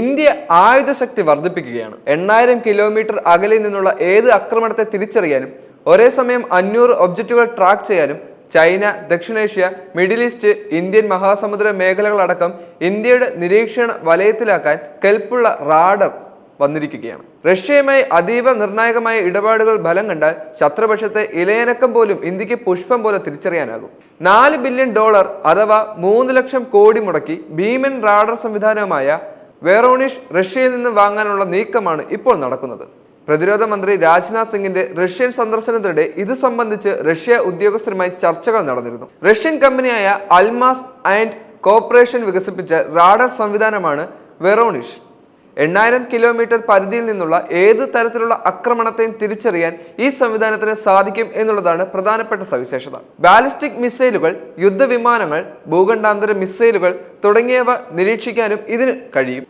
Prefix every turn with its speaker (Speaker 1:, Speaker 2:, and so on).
Speaker 1: India ആയുധശക്തി വർദ്ധിപ്പിക്കുകയാണ്. എണ്ണായിരം kilometre അകലെ നിന്നുള്ള ഏത് ആക്രമണത്തെ തിരിച്ചറിയാനും ഒരേ സമയം അഞ്ഞൂറ് ഒബ്ജക്റ്റുകൾ ട്രാക്ക് ചെയ്യാനും ചൈന ദക്ഷിണേഷ്യ മിഡിൽ ഈസ്റ്റ് ഇന്ത്യൻ മഹാസമുദ്ര മേഖലകളടക്കം ഇന്ത്യയുടെ നിരീക്ഷണ വലയത്തിലാക്കാൻ കെൽപ്പുള്ള റാഡർ വന്നിരിക്കുകയാണ്. റഷ്യയുമായി അതീവ നിർണായകമായ ഇടപാടുകൾ ഫലം കണ്ടാൽ ശത്രുപക്ഷത്തെ ഇലയനക്കം പോലും ഇന്ത്യയ്ക്ക് പുഷ്പം പോലെ തിരിച്ചറിയാനാകും. നാല് ബില്യൺ ഡോളർ അഥവാ മൂന്ന് ലക്ഷം കോടി മുടക്കി ഭീമൻ റാഡർ സംവിധാനമായ വെറോണിഷ് റഷ്യയിൽ നിന്ന് വാങ്ങാനുള്ള നീക്കമാണ് ഇപ്പോൾ നടക്കുന്നത്. പ്രതിരോധ മന്ത്രി രാജ്നാഥ് സിംഗിന്റെ റഷ്യൻ സന്ദർശനത്തിനിടെ ഇത് സംബന്ധിച്ച് റഷ്യ ഉദ്യോഗസ്ഥരുമായി ചർച്ചകൾ നടന്നിരുന്നു. റഷ്യൻ കമ്പനിയായ അൽമാസ് ആൻഡ് കോർപ്പറേഷൻ വികസിപ്പിച്ച റാഡർ സംവിധാനമാണ് വെറോണിഷ്. എണ്ണായിരം കിലോമീറ്റർ പരിധിയിൽ നിന്നുള്ള ഏത് തരത്തിലുള്ള ആക്രമണത്തെയും തിരിച്ചറിയാൻ ഈ സംവിധാനത്തിന് സാധിക്കും എന്നുള്ളതാണ് പ്രധാനപ്പെട്ട സവിശേഷത. ബാലിസ്റ്റിക് മിസൈലുകൾ യുദ്ധവിമാനങ്ങൾ ഭൂഖണ്ഡാന്തര മിസൈലുകൾ തുടങ്ങിയവ നിരീക്ഷിക്കാനും ഇതിന് കഴിയും.